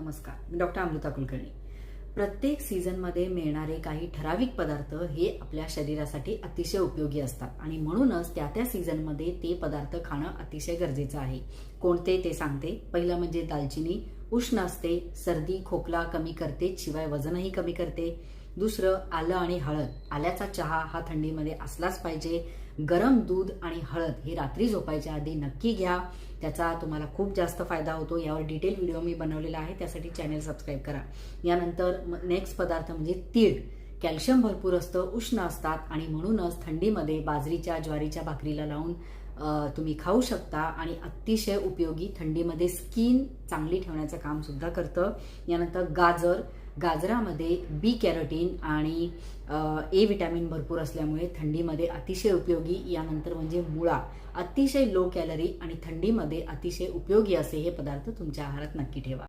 नमस्कार मी डॉक्टर अमृता कुलकर्णी. प्रत्येक सीझनमध्ये मिळणारे काही ठराविक पदार्थ हे आपल्या शरीरासाठी अतिशय उपयोगी असतात आणि म्हणूनच त्या त्या सीझनमध्ये ते पदार्थ खाणं अतिशय गरजेचं आहे. कोणते ते सांगते? पहिलं म्हणजे दालचिनी उष्ण असते सर्दी खोकला कमी करते शिवाय वजनही कमी करते. दुसरं आलं आणि हळद. आल्याचा चहा हा थंडीमध्ये असलाच पाहिजे. गरम दूध आणि हळद हे रात्री झोपायच्या आधी नक्की घ्या. त्याचा तुम्हाला खूप जास्त फायदा होतो. यावर डिटेल व्हिडिओ मी बनवलेला आहे. त्यासाठी चॅनल सबस्क्राईब करा. यानंतर नेक्स्ट पदार्थ म्हणजे तीळ. कॅल्शियम भरपूर असतं उष्ण असतात आणि म्हणूनच थंडीमध्ये बाजरीच्या ज्वारीच्या भाकरीला लावून तुम्ही खाऊ शकता आणि अतिशय उपयोगी थंडीमध्ये स्किन चांगली ठेवण्याचं काम सुद्धा करतं. यानंतर गाजर. गाजरामध्ये बी कॅरोटीन आणि ए विटॅमिन भरपूर असल्यामुळे थंडीमध्ये अतिशय उपयोगी. यानंतर म्हणजे मुळा. अतिशय लो कॅलरी आणि थंडीमध्ये अतिशय उपयोगी असे हे पदार्थ तुमच्या आहारात नक्की ठेवा.